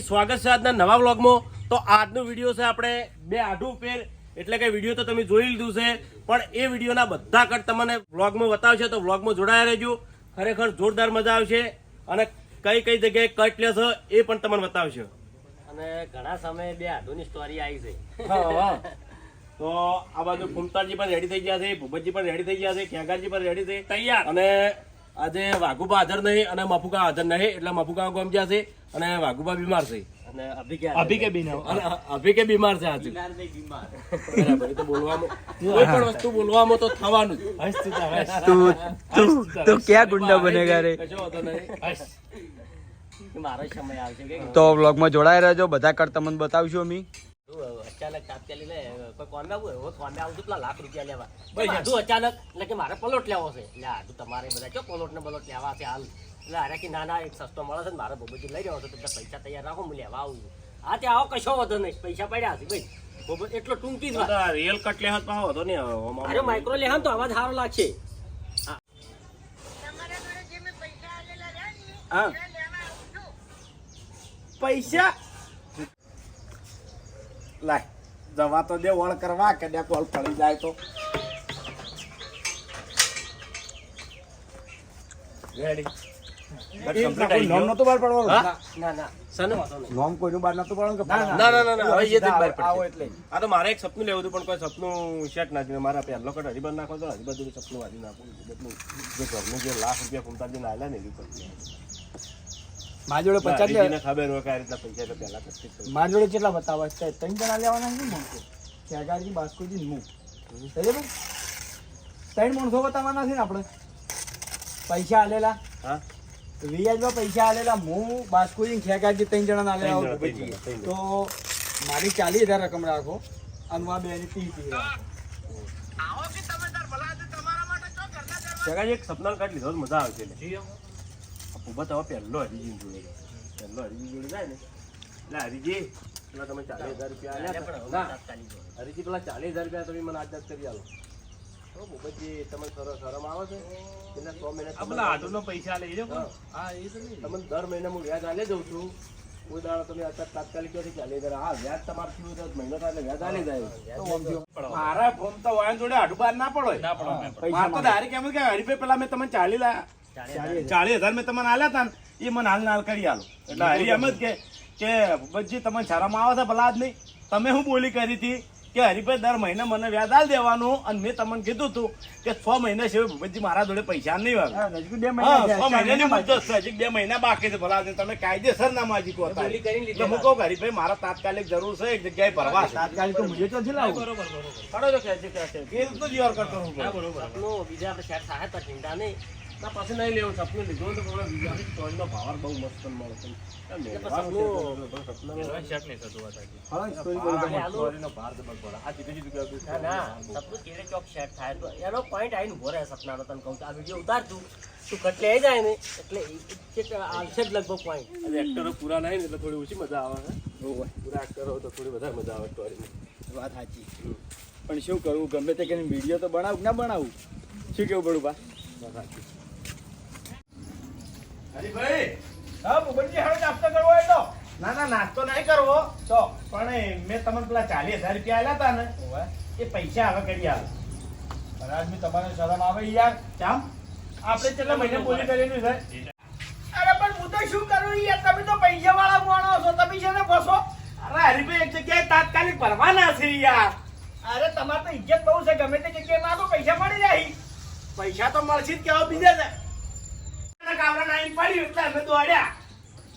સ્વાગત છે આજના નવા વ્લોગમાં. તો આજનો વીડિયો છે આપણે બે આઢું ફેર. એટલે કે વીડિયો તો તમે જોઈ લીધું છે પણ એ વિડીયોના બધા કટ તમને વ્લોગમાં બતાવશે તો વ્લોગમાં જોડાયા રહેજો. ખરેખર જોરદાર મજા આવશે અને કઈ કઈ જગ્યાએ કટ લેશો એ પણ તમને બતાવશે. અને ઘણા સમયે બે આધુની સ્ટોરી આવી છે તો આ બાજુ ફૂમતાજી પણ રેડી થઈ ગયા છે ભૂપતજી પણ રેડી થઈ ગયા છે ખેગારજી પણ રેડી થઈ તૈયાર. અને આજે વાઘુબા હાજર નહીં અને મફુકા હાજર નહીં એટલે મફુકા ગમ ગયા છે અને વાઘુબા બીમાર છે. અને અભી કે અભી કે બીમાર. છે આજે. બરાબર એ તો બોલવામાં કોઈ પણ વસ્તુ બોલવામાં તો થવાનું તું તું તું ક્યાં ગુંડા બનેગા રે કશો વાંધો નહીં. મારો સમય આવશે કે તો વ્લોગમાં જોડાઈ રહેજો બધા કર તમને બતાવશું અમે. અચાનક તાત્કાલિક લે કોઈ કોમે આવું હોય, કોમે આવું છું લાખ રૂપિયા લેવા. અચાનક એટલે કે મારે પલોટ લેવો છે. એટલે આધું તમારે બધા ચો પલોટ ને બલોટ લેવા છે હાલ. એટલે અરે કે ના ના એક સસ્તો મળે છે ને મારે બોબજી લઈ રહ્યો છે તો પૈસા તૈયાર રાખો હું લેવા આવું હા આવો કશો વધો નહીં પૈસા પડ્યા છે ભાઈ. બોબત એટલો ટૂંકી જ વાત. રિયલ કટ લે હાથ પાવો તો નહીં આવે. આમાં- અરે માઇક્રો લે તો અવાજ સારો લાગશે. હા. પૈસા? લાય જવા તો દે વળ કરવા કે દે કોલ પડી જાય તો. રેડી નોમ નતો બહાર પડવાનું હા? ના ના સને વાંધો નહીં. નોમ કોઈનું બહાર નતું પડવાનું કે ના ના ના ના હવે એ જ બહાર આવો પડશે. એટલે. આ તો મારે એક સપનું લેવું હતું પણ કોઈ સપનું સેટ ના થયું. મારા પહેલો કટ હરિબંધ નાખો તો હરિબંધ સપનું વાંચી નાખું બધું જે ઘરનું જે લાખ રૂપિયા કુમતાજી ના આલ્યા ને એવી મારી જોડે પચાસ લે ખબર હોય કે આ રીતના પૈસા તો પહેલા જ મારી જોડે કેટલા બતાવવા છે ત્રણ જણા લેવાના છે માણસો ખેગારજી બાસ્કોજી હું. બરાબર? ત્રણ માણસો બતાવવાના છે ને આપણે. પૈસા આલેલા. હા? રિયાજમાં પૈસા આલેલા. હું બાસ્કોજી ને ત્રણ જણા આલેલા તો મારી ચાલીસ હજાર રકમ રાખો. અને આ બેની ત્રીસ હજાર રાખો. જગાજી એક સપના કટ લીધો મજા આવે એટલે. ફૂબત હવે પહેલો હરિજી જોડે પહેલો હરીજી જોડે જાય ને એટલે હરીજી પેલા તમે ચાલીસ હજાર રૂપિયા આલ્યા ના. હરિજી પેલા ચાલીસ હજાર રૂપિયા તમે મને આજ કરી આલો ભૂપતજી તમે શરમ શરમ આવે છે એટલે સો મહિને પૈસા લઈ જાઓ હા. તમને દર મહિને હું વ્યાજ આલે જઉં છું કોઈ દાડો તમે અત્યારે તાત્કાલિક ક્યાંથી ચાલી હજાર હા વ્યાજ તમારે થયું તો મહિનો થાય વ્યાજ આલે જાય મારા ફોન તો વાયન જોડે આડું બાર ના પડો પૈસા તો ડાયરેક્ટ એમ કે હરીભાઈ પેલા મેં તમને ચાલી લાયા ચાલીસ હજાર. મેં તમને આલ્યા હતા ને એ મને હાલ હાલ કરી આલો. એટલે હરી એમ જ કે કે ભૂપતજી તમને શરમ આવે છે ભલા જ નહીં? તમે શું બોલી કરી હતી કે હરીભાઈ દર મહિને મને વ્યાજ આલ દેવાનું અને મેં તમને કીધું હતું કે છ મહિના સિવાય ભૂપતજી મારા જોડે પૈસા નહીં આવે. બે મહિના છ મહિનાની મુદત છે હજી બે મહિના બાકી છે ભલા તમે કાયદેસર ના માજી કહો એટલે હું કહું કે હરીભાઈ મારા તાત્કાલિક જરૂર છે એક જગ્યાએ ભરવા તાત્કાલિક તો મુજે તો છે લાવું. બરોબર બરોબર ખેંચી ખેંચી. એ રીતનું જ વ્યવહાર કરતો હું. બરોબર. બીજા આપણે થાય તો ચિંતા નહીં. ના પછી નહીં લેવું સપનું લીધું તો પણ બીજા સ્ટોરીનો બહુ મસ્ત મળે છે. સ્ટોરીનો એનો પોઈન્ટ આવીને ઊભો રહે સપનાનો તને કહું. આ વીડિયો ઉતારતું તું. કટલે આવી જાય ને એટલે આવશે જ લગભગ પોઈન્ટ અને એક્ટરો પૂરા નહીં ને એટલે થોડી ઓછી મજા આવે પૂરા એક્ટરો હોય તો થોડી વધારે મજા આવે સ્ટોરીમાં વાત સાચી. પણ શું કરવું? ગમે તે કરીને વીડિયો તો બનાવું ના બનાવું? શું કેવું પડું બા હરીભાઈ. હા ભૂપતજી હવે નાસ્તો કરવો હોય તો. ના ના નાસ્તો નહીં કરવો. તો પણ મેં તમને પેલા ચાલીસ હજાર રૂપિયા આલ્યા હતા ને. એ પૈસા હવે કરી અને આજ તમારે શરમ આવે યાર. ચામ આપણે કેટલા મહિને બોલી કરેલું છે? અરે પણ હું તો શું કરું યાર? તમે તો પૈસા વાળા માણો છો. તમે છે ને ફસો? અરે હરીભાઈ એક જગ્યાએ તાત્કાલિક ભરવાના છે યાર. અરે તમારે તો ઇજ્જત બહુ છે. ગમે તે જગ્યાએ માગો પૈસા મળી જાય. પૈસા તો મળશે જ કેવા બીજા ને કામરા નાઈન પડ્યું એટલે અમે દોડ્યા.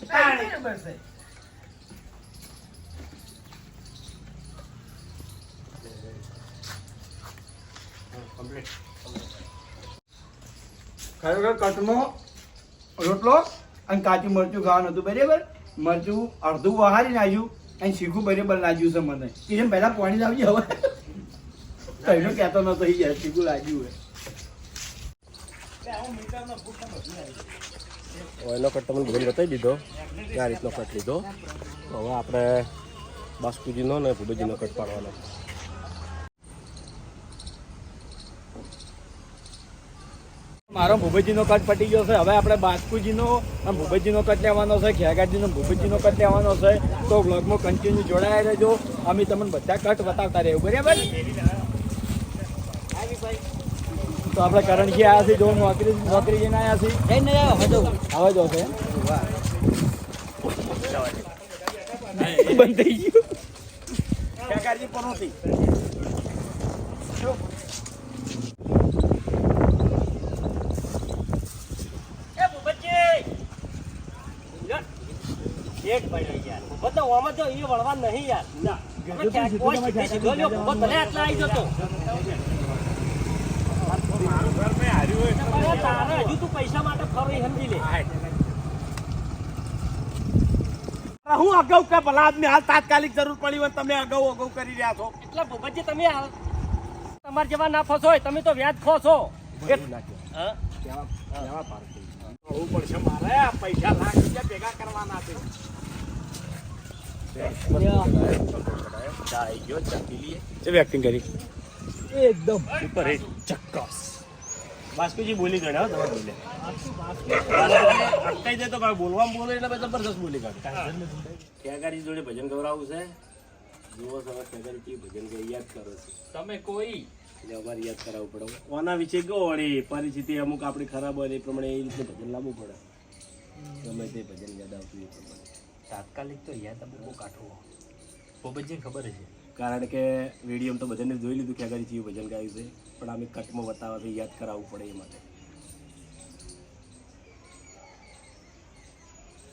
બરાબર છે ખરેખર કટનો રોટલો અને કાચું મરચું ખાવાનું હતું બરાબર? મરચું અડધું વહારી નાખ્યું અને શીખું બરાબર લાગ્યું છે મને. એ પહેલા પાણી લાવજે હવે. કહીનો કહેતો નતો એ શીખું લાગ્યું હોય. એનો કટ તમને બધું બતાવી દીધો. કે આ રીતનો કટ લીધો. તો હવે આપણે બાસ્કુજીનો ને ભૂબેજીનો કટ પાડવાનો. મારો ભૂપતજીનો કટ પટી ગયો છે. હવે આપણે બાસ્કુજીનો અને ભૂપતજીનો કટ લેવાનો છે. ખેગાજીનો ભૂપતજીનો કટ લેવાનો છે. તો બ્લોગમાં કન્ટિન્યુ જોડાયા રહેજો. અમે તમને બધા કટ બતાવતા રહેવું. બરાબર? તો આપણે કરણજી આવ્યા છીએ જો નોકરી નોકરી જઈને આવ્યા છીએ હવે જો છે બંધ થઈ ગયું ખેગારજી પનોતી એ ભૂપતજી! પડ્યો યાર. ઓમ એ વળવા નહીં યાર. ના. ભલે આટલા આવી જતો. અરે તારે હજુ તું પૈસા માટે ફરો સમજી લે હું અગાઉ કે ભલા આદમી હાલ તાત્કાલિક જરૂર પડી હોય તમે અગાઉ અગાઉ કરી રહ્યા છો. એટલે ભૂપતજી તમે હાલ તમારા જેવા ના ફસો હોય તમે તો વ્યાજ ખો છો. પડશે મારે આ પૈસા લાખ રૂપિયા ભેગા કરવાના છે. એક્ટિંગ કરી. એકદમ સુપર હિટ ચક્કસ. બાસ્કુજી બોલી કાઢે હો તમારે બોલે. અટકાઈ જાય તો બોલવામાં બોલે એટલે જબરદસ્ત બોલી કાઢે. ખેગારી જોડે ભજન ગવરાવું છે. જુઓ તમે ભજન ગાઈ યાદ કરો છો. તમે કોઈ. એટલે અમારે યાદ કરાવવું પડે. ઓના વિશે કહો વળી પરિસ્થિતિ અમુક આપણી ખરાબ હોય એ પ્રમાણે એ રીતે ભજન લાવવું પડે. ગમે તે ભજન યાદ આવતું એ પ્રમાણે. તાત્કાલિક તો યાદ આપણે બહુ કાઠું ભૂપતજી ખબર છે કારણ કે વીડિયો તો બધાને જોઈ લીધું કે આગળ જેવું ભજન ગાયું છે. પણ અમે કટમાં બતાવવા તો યાદ કરાવવું પડે એ માટે.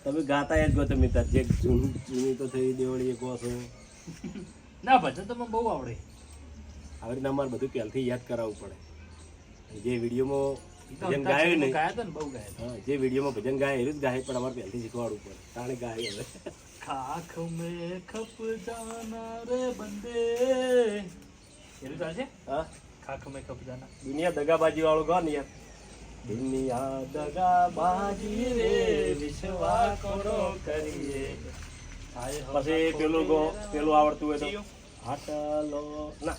તમે ગાતા યાદ ગો તમે જે જૂની જૂની તો થઈ દેવળી એ કહો છો. ના ભજન તો મને બહુ આવડે. આવી રીતના અમારે બધું પહેલથી યાદ કરાવવું પડે. જે વિડીયોમાં ભજન ગાયો નહીં ગાયા હતા ને બહુ ગાયા હા જે વિડીયોમાં ભજન ગાય એ જ ગાય પણ અમારે પહેલથી શીખવાડવું પડે. તાણે ગાય હવે. ખાખ મે ખપ જાના રે બંદે. એનું ચાલશે હા. ખાખ મેં ખપ જાના દુનિયા દગાબાજી વાળું ગાન યાર. દુનિયા દગાબાજી રે વિશ્વા કોનો કરીએ પછી પેલું ગો પેલું આવડતું હોય તો. હાટલો ના.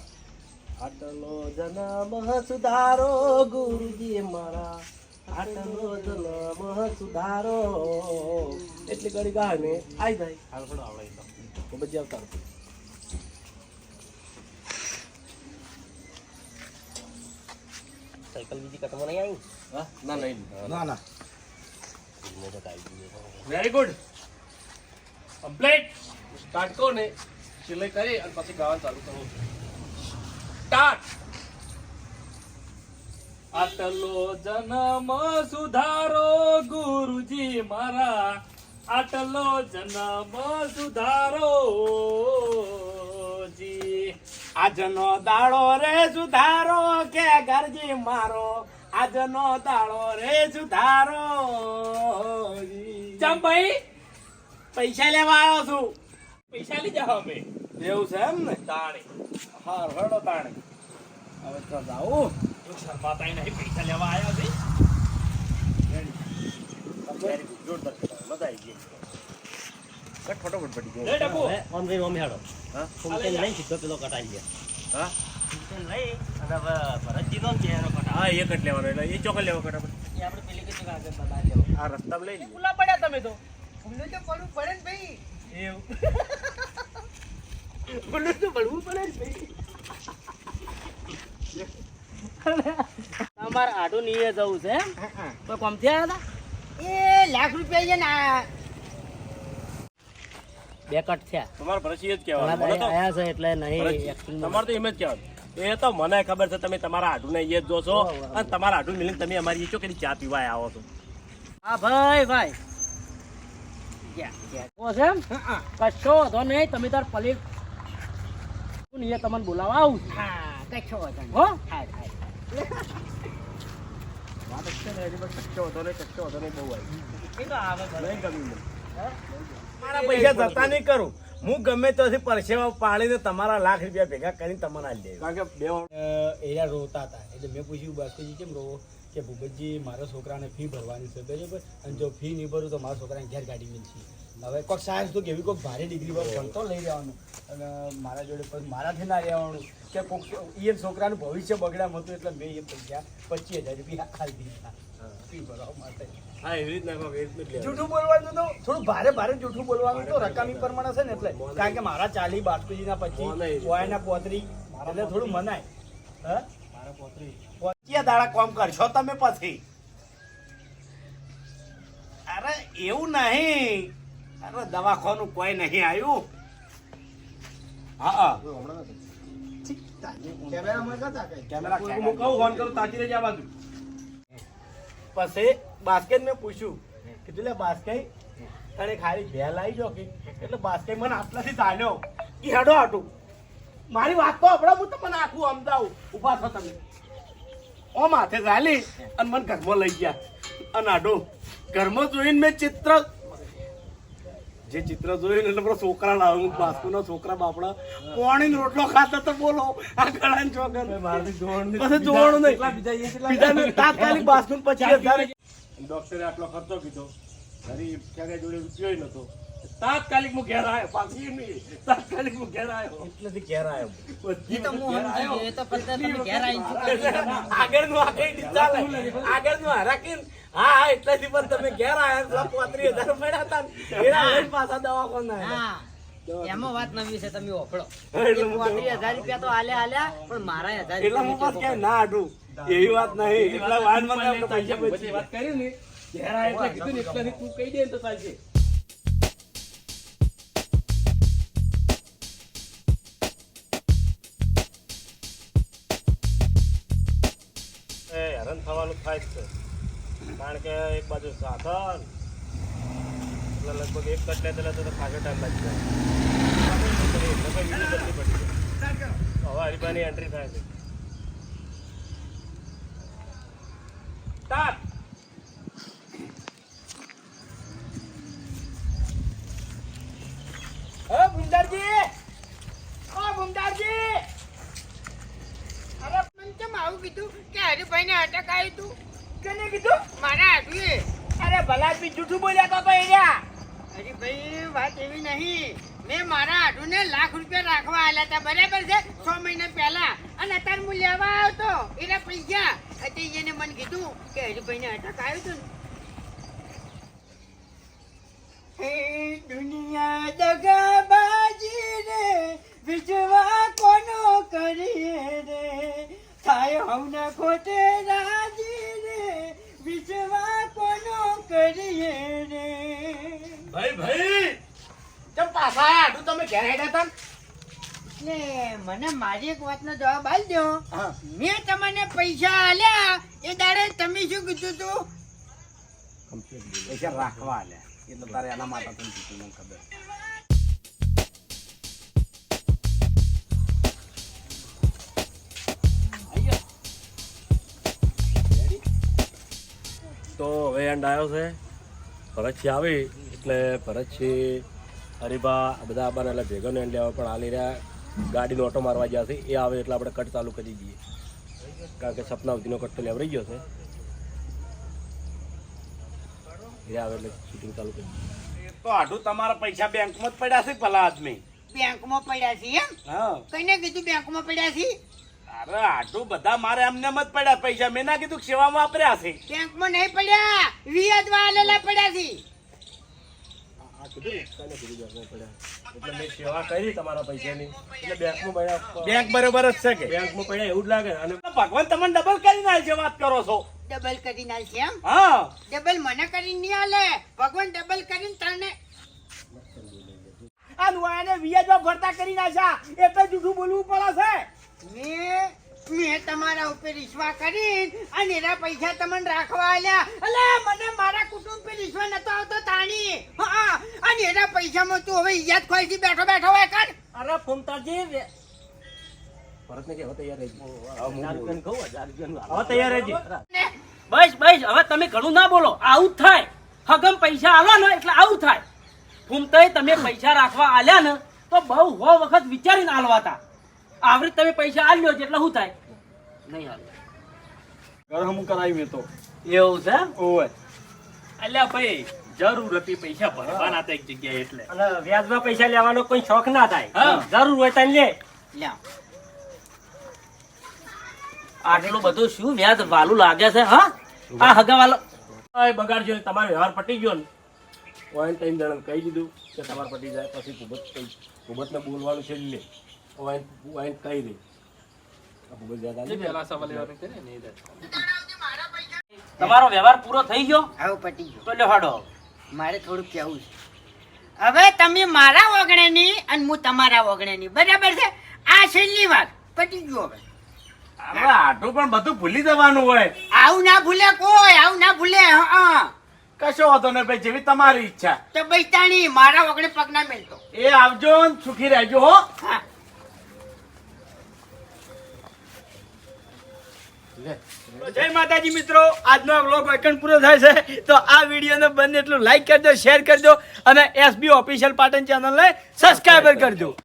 હાટલો જનમ સુધારો ગુરુજી મારા. આટલો જન્મ સુધારો એટલી ઘડી ગાય ને આઈ જાય. હાલ આવડે તો પછી આવતા સાયકલ બીજી કટમાં નહીં આવી? હા? ના નહીં ના ના. વેરી ગુડ કમ્પ્લીટ સ્ટાર્ટ કરો ને. સિલાઈ કરી અને પછી ગાવાનું ચાલુ કરો. સ્ટાર્ટ આટલો જન્મ સુધારો ગુરુજી મારા. આટલો જન્મ સુધારો. આજનો દાડો રે સુધારો કે ગરજી મારો? આજનો દાડો રે સુધારો. ચમ ભાઈ પૈસા લેવા આવ્યો છું. પૈસા લઈ જાઓ અમે. એવું છે એમ ને? તાણી. હા રડો તાણી. હવે તો જાઉં શર્માતા નહીં પૈસા લેવા આવ્યો છે. જોરદાર મજા આવી ગઈ કટ ફટાફટ પડી ગયો. ડબ્બુ ઓમ જઈને ઓમ હેડો. હા? ફૂમટેન લઈને સીધો પેલો કટાઈ ગયા. હા? ફૂમટેન લઈ અને ને ચહેરો કટાય હા એક જ લેવાનો એટલે એ ચોકડ લેવો ફટાફટ. એ આપણે પેલી કે આગળ બતાવી દેવો આ લઈ લઈએ. ખુલ્લા પડ્યા તમે તો. પડવું પડે ને ભાઈ. એવું. તો પડવું પડે ને ભાઈ. તમારે આડું નીએ જવું છે. એમ તો કોમથી આવ્યા એ લાખ રૂપિયા છે ને બે કટ થયા. તમારે ભરસી જ કહેવાનું. મને તો આયા છે એટલે નહીં તમારે તો એમ જ કહેવાનું. એ તો મને ખબર છે તમે તમારા આઢુને એ જ જોશો અને તમારા આઢુ મિલીને તમે અમારી એ ચોકડી ચા પીવા આવો છો. હા ભાઈ ભાઈ. કશો વાંધો નહીં તમે તાર પલી હું નહીં તમને બોલાવા આવું કચ્છો હતો હો? હા હા વાત છે ને હજી બસ કચ્ચો હતો ને કચ્ચો હતો ને બહુ આવી. એ તો આવે નહીં ગમ્યું. મારા પૈસા જતા નહીં કરું. હું ગમે ત્યાંથી પરસેવા પાડીને તમારા લાખ રૂપિયા ભેગા કરીને તમને કારણ કે બે એરિયા રોતા હતા. એટલે મેં પૂછ્યું બાસ્કુજી કેમ રોવો? કે ભૂપતજી મારા છોકરાને ફી ભરવાની છે. બરાબર અને જો ફી નહીં ભરું તો મારા છોકરાને ઘેર ગાડી મિલશે હવે કોઈક સાયન્સ તો કેવી કોઈક ભારે ડિગ્રી પર ભણતો લઈ રહેવાનું. અને મારા જોડે પછી મારાથી ના રહેવાનું. કે કોઈક એ છોકરાનું ભવિષ્ય બગડ્યા હતું એટલે મેં એ પૈસા પચીસ હજાર રૂપિયા ખાલી દીધા. જૂઠું બોલવાનું તો થોડું ભારે ભારે જૂઠું બોલવાનું તો રકમી પ્રમાણે છે ને એટલે. કારણ કે મારા ચાલી બાસ્કુજીના પછી. ઓયાના પોતરી એટલે થોડું મનાય. હા? ક્યાં દાડા કોમ કરશો તમે પછી. અરે એવું નહીં. અરે દવાખાનું કોઈ નહીં આવ્યું. હા હા. પછી બાસ્કેટ મેં પૂછ્યું. કીધું લે બાસ્કેટ તને ખાલી બે આવી જો કે? એટલે બાસ્કેટ મને આટલાથી ચાલ્યો કે હેડો આટું. મારી વાત તો હમણાં હું તમને આખું અમદાવું ઊભા છો તમે. ઓ માથે ચાલી અને મને ઘરમાં લઈ ગયા. અને આડો ઘરમાં જોઈને મેં ચિત્ર જે ચિત્ર જોયું એટલે બધા છોકરા લાવું બાસ્કુનો છોકરા બાપડા. પોણી રોટલો ખાતા તો બોલો. આ ગળાને ચોગન પછી જોવાનું નહીં. તાત્કાલિક બાસ્કુન પછી ડોક્ટરે આટલો ખર્ચો કીધો. ઘરી ક્યારે જોડે રૂપિયો નતો તાત્કાલિક હું ઘેર આવ્યો પાછી નહીં. તાત્કાલિક હું ઘેર આવ્યો એટલેથી ઘેર આવ્યો બધી તો હું ઘેર આવ્યો. એ તો પછી તમે ઘેર આવીને શું કરશો? આગળનું આગળનું નહીં હા હા એટલેથી પણ તમે ઘેર આવ્યા પોત્રીસ હજાર પડ્યા હતા એના લઈને પાછા દવાખાને આવ્યા. હા. એમાં વાત નવી છે તમે ઓફળો. એટલે પોત્રીસ હજાર રૂપિયા તો આલ્યા આલ્યા પણ મારા હજાર એટલે હું પાસ ક્યાંય ના આડું. એવી વાત નહીં. એટલા વાન મને આપણે પૈસા બચી વાત કરી ને ઘેર આવ્યા એટલે કીધું ને એટલાથી તું કહી દે ને તો ચાલશે. એ હેરાન થવાનું થાય છે. કારણ કે એક બાજુ સાધન, એટલે લગભગ એક કટ લેતા તો ખાસો ટાઈમ લાગી જાય. એટલે કઈ હવે હરિભાઈની એન્ટ્રી થાય છે. સ્ટાર્ટ હે ભૂમદારજી ઓ ભૂમદારજી અરે મને કેમ આવું કીધું કે હરિભાઈને અટક આવ્યું તું કેને કીધું મારા હાથુએ અરે ભલા બી જૂઠું બોલ્યા તો તો એર્યા હરિભાઈ વાત એવી નહીં મેં મારા હાથુને લાખ રૂપિયા રાખવા આલ્યા હતા બરાબર છે છ મહિના પહેલા અને લેવા આવતો. એના પૈસા. એટલે મને કીધું કે હરિભાઈને અટક આવ્યું તું ને. હે દુનિયા દગાબાજી રે, વિજવા કોનો કરીએ રે? થાય હવના ખોટે રાજી રે, વિજવા કોનો કરીએ રે? ભાઈ ભાઈ ચમ પાછા આટલું તમે ક્યાં હેડા તા ને? એટલે મને મારી એક વાતનો જવાબ આલ દો મેં તમને પૈસા આલ્યા એ દાડે તમે શું કીધું તું? પૈસા રાખવા આલ્યા. એ તો તારે એના માટે તને કીધું મને ખબર. તો હવે એન્ડ આવ્યો છે. ભરતસિંહ આવી એટલે ભરતસિંહ હરિભા આ બધા આપણને એટલે ભેગોનો એન્ડ લેવા પણ હાલી રહ્યા. ગાડીનો ઓટો મારવા ગયા છે. એ આવે એટલે આપણે કટ ચાલુ કરી દઈએ. કારણ કે સપનાવતીનો કટ તો લેવરાઈ ગયો છે. એ આવે એટલે શૂટિંગ ચાલુ કરી દઈએ. તો આટલું તમારા પૈસા બેંકમાં જ પડ્યા છે ભલા આદમી. બેંકમાં પડ્યા છે એમ? હા. કઈને કીધું બેંકમાં પડ્યા છે? અરે આટલું બધા મારે એમને મત જ પડ્યા પૈસા. મેં ના કીધું સેવામાં વાપર્યા છે. બેંકમાં નહીં પડ્યા. વ્યાજમાં આલેલા પડ્યા છે. એટલે મેં સેવા કરી તમારા પૈસાની. એટલે બેંકમાં પડ્યા બેંક બરોબર જ છે કે? બેંકમાં પડ્યા એવું જ લાગે અને ભગવાન તમને ડબલ કરી નાખશે વાત કરો છો. ડબલ કરી નાખશે એમ? હા. ડબલ મને કરીને નહીં આલે. ભગવાન ડબલ કરીને તને. આ નુઆને વ્યાજમાં ભરતા કરી નાખ્યા એટલે જૂઠું બોલવું પડે છે. મેં મેં તમારા ઉપર ઈશ્વા કરી અને એના પૈસા તમને રાખવા આલ્યા. અલે મને મારા કુટુંબ પર ઈશ્વા નતો આવતો તાણી. હા અને એના પૈસામાં તું હવે ઈજાદ ખોઈથી બેઠો બેઠો હોય કર. અરે ફૂમતાજી ભરતને કે હવે તૈયાર રહેજો. હવે તૈયાર રહેજો. બસ બસ હવે તમે ઘણું ના બોલો. આવું થાય. હગમ પૈસા આલો ને એટલે આવું થાય. ફૂમતાઈ તમે પૈસા રાખવા આલ્યા ને તો બહુ હો વખત વિચારીને આલવા આવરી તમે પૈસા આલ્યો છે એટલે શું થાય? નહીં હાલે ઘર હમું કરાવી મેં તો. એવું છે? ઓય. અલ્યા ભાઈ જરૂર હતી પૈસા ભરવાના હતા એક જગ્યાએ એટલે. અને વ્યાજમાં પૈસા લેવાનો કોઈ શોખ ના થાય. જરૂર હોય તને લે. લ્યો. આટલું બધું શું વ્યાજ વાલું લાગે છે હા? આ હગા વાલો. બગાડ બગાડજો તમારો વ્યવહાર પટી ગયો ને. ત્રણ જણાને કહી દીધું કે તમારે પટી જાય પછી ભૂપત કઈ ભૂપતને બોલવાનું છે લે આવી? તમારો વ્યવહાર પૂરો થઈ ગયો? હવે પટી ગયો. તો હાડો. મારે થોડું કેવું છે. હવે તમે મારા વગણેની અને હું તમારા વગણેની બરાબર છે? આ છેલ્લી વાત. પટી ગયો હવે. હવે આટલું પણ બધું ભૂલી જવાનું હોય. આવું ના ભૂલે કોઈ આવું ના ભૂલે હા કશો વાંધો નહીં ભાઈ જેવી તમારી ઈચ્છા. તો બૈતાણી મારા વગણે પગ ના મેલતો. એ આવજો ને સુખી રહેજો હો. હા. જય માતાજી મિત્રો, આજનો વ્લોગ વેકન પૂરો થાય છે. તો આ વિડીયોને બંને એટલું લાઈક કરજો શેર કરજો અને એસબી ઓફિશિયલ પાટણ ચેનલને સબસ્ક્રાઈબર કરજો.